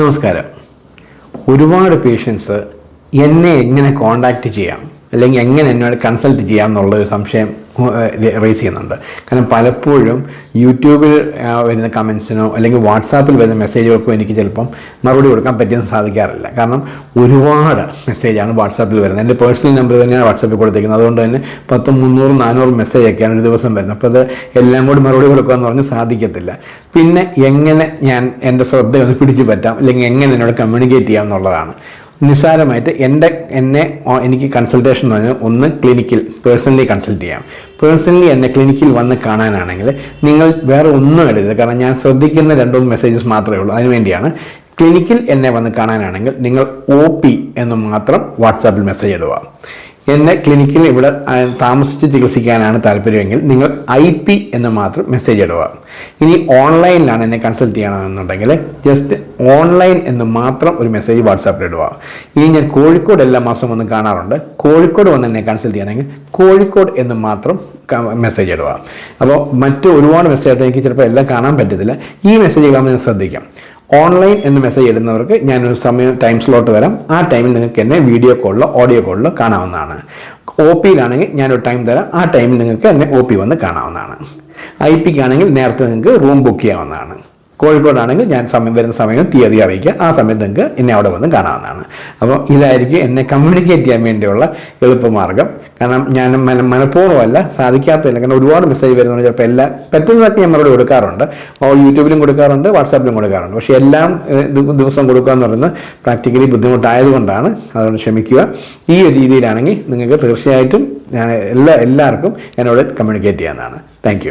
നമസ്കാരം. ഒരുപാട് പേഷ്യൻസ് എന്നെ എങ്ങനെ കോണ്ടാക്റ്റ് ചെയ്യാം? അല്ലെങ്കിൽ എങ്ങനെ എന്നോട് കൺസൾട്ട് ചെയ്യാം എന്നുള്ളൊരു സംശയം റേസ് ചെയ്യുന്നുണ്ട്. കാരണം പലപ്പോഴും യൂട്യൂബിൽ വരുന്ന കമൻസിനോ അല്ലെങ്കിൽ വാട്സാപ്പിൽ വരുന്ന മെസ്സേജുകൾക്കോ എനിക്ക് ചിലപ്പം മറുപടി കൊടുക്കാൻ പറ്റിയെന്ന് സാധിക്കാറില്ല. കാരണം ഒരുപാട് മെസ്സേജാണ് വാട്സാപ്പിൽ വരുന്നത്. എന്റെ പേഴ്സണൽ നമ്പർ തന്നെയാണ് വാട്സാപ്പിൽ കൊടുത്തിരിക്കുന്നത്. അതുകൊണ്ട് തന്നെ പത്തും മുന്നൂറും നാനൂറും മെസ്സേജൊക്കെയാണ് ഒരു ദിവസം വരുന്നത്. അപ്പോൾ അത് എല്ലാം കൂടി മറുപടി കൊടുക്കുക എന്ന് പറഞ്ഞാൽ സാധിക്കത്തില്ല. പിന്നെ എങ്ങനെ ഞാൻ എന്റെ ശ്രദ്ധ ഒന്ന് പിടിച്ചു പറ്റാം? അല്ലെങ്കിൽ എങ്ങനെ എന്നോട് കമ്മ്യൂണിക്കേറ്റ് ചെയ്യാം എന്നുള്ളതാണ്. നിസ്സാരമായിട്ട് എന്റെ എന്നെ എനിക്ക് കൺസൾട്ടേഷൻ എന്ന് പറഞ്ഞാൽ ഒന്ന് ക്ലിനിക്കിൽ പേഴ്സണലി കൺസൾട്ട് ചെയ്യാം. പേഴ്സണലി എന്നെ ക്ലിനിക്കിൽ വന്ന് കാണാനാണെങ്കിൽ നിങ്ങൾ വേറെ ഒന്നും എടുക്കരുത് കാരണം ഞാൻ ശ്രദ്ധിക്കുന്ന രണ്ടോ മെസ്സേജസ് മാത്രമേ ഉള്ളൂ. അതിനുവേണ്ടിയാണ് ക്ലിനിക്കിൽ എന്നെ വന്ന് കാണാനാണെങ്കിൽ നിങ്ങൾ ഒ പി എന്ന് മാത്രം വാട്സാപ്പിൽ മെസ്സേജ് ഇടുക. എന്നെ ക്ലിനിക്കിൽ ഇവിടെ താമസിച്ച് ചികിത്സിക്കാനാണ് താല്പര്യമെങ്കിൽ നിങ്ങൾ ഐ പി എന്ന് മാത്രം മെസ്സേജ് ഇടുക. ഇനി ഓൺലൈനിലാണ് എന്നെ കൺസൾട്ട് ചെയ്യണമെന്നുണ്ടെങ്കിൽ ജസ്റ്റ് ഓൺലൈൻ എന്ന് മാത്രം ഒരു മെസ്സേജ് വാട്സാപ്പിൽ ഇടുക. ഇനി ഞാൻ കോഴിക്കോട് എല്ലാ മാസം വന്ന് കാണാറുണ്ട്. കോഴിക്കോട് വന്ന് എന്നെ കൺസൾട്ട് ചെയ്യണമെങ്കിൽ കോഴിക്കോട് എന്ന് മാത്രം മെസ്സേജ് ഇടുക. അപ്പോൾ മറ്റു ഒരുപാട് മെസ്സേജ് എനിക്ക് ചിലപ്പോൾ എല്ലാം കാണാൻ പറ്റത്തില്ല. ഈ മെസ്സേജ് കാണുമ്പോൾ ഞാൻ ശ്രദ്ധിക്കാം. ഓൺലൈൻ എന്ന് മെസ്സേജ് ഇടുന്നവർക്ക് ഞാനൊരു സമയം ടൈം സ്ലോട്ട് തരാം. ആ ടൈമിൽ നിങ്ങൾക്ക് എന്നെ വീഡിയോ കോളിലോ ഓഡിയോ കോളിലോ കാണാവുന്നതാണ്. ഒ പിയിലാണെങ്കിൽ ഞാനൊരു ടൈം തരാം. ആ ടൈമിൽ നിങ്ങൾക്ക് എന്നെ ഒ പി വന്ന് കാണാവുന്നതാണ്. ഐ പിക്കാണെങ്കിൽ നേരത്തെ നിങ്ങൾക്ക് റൂം ബുക്ക് ചെയ്യാവുന്നതാണ്. കോഴിക്കോടാണെങ്കിൽ ഞാൻ സമയം വരുന്ന സമയം തീയതി അറിയിക്കുക. ആ സമയത്ത് നിങ്ങൾക്ക് എന്നെ അവിടെ വന്ന് കാണാവുന്നതാണ്. അപ്പോൾ ഇതായിരിക്കും എന്നെ കമ്മ്യൂണിക്കേറ്റ് ചെയ്യാൻ വേണ്ടിയുള്ള എളുപ്പമാർഗം. കാരണം ഞാൻ മന മനഃപൂർവമല്ല സാധിക്കാത്തതില്ല. കാരണം ഒരുപാട് മെസ്സേജ് വരുന്നുണ്ട്. ചിലപ്പോൾ എല്ലാ പറ്റുന്നതൊക്കെ ഞാൻ മറുപടി കൊടുക്കാറുണ്ട്. ഓ യൂട്യൂബിലും കൊടുക്കാറുണ്ട് വാട്സാപ്പിലും കൊടുക്കാറുണ്ട്. പക്ഷേ എല്ലാം ദിവസം കൊടുക്കുക എന്ന് പറയുന്നത് പ്രാക്ടിക്കലി ബുദ്ധിമുട്ടായതുകൊണ്ടാണ്. അതുകൊണ്ട് ക്ഷമിക്കുക. ഈ ഒരു രീതിയിലാണെങ്കിൽ നിങ്ങൾക്ക് തീർച്ചയായിട്ടും എല്ലാ എല്ലാവർക്കും എന്നോട് കമ്മ്യൂണിക്കേറ്റ് ചെയ്യാവുന്നതാണ്. താങ്ക്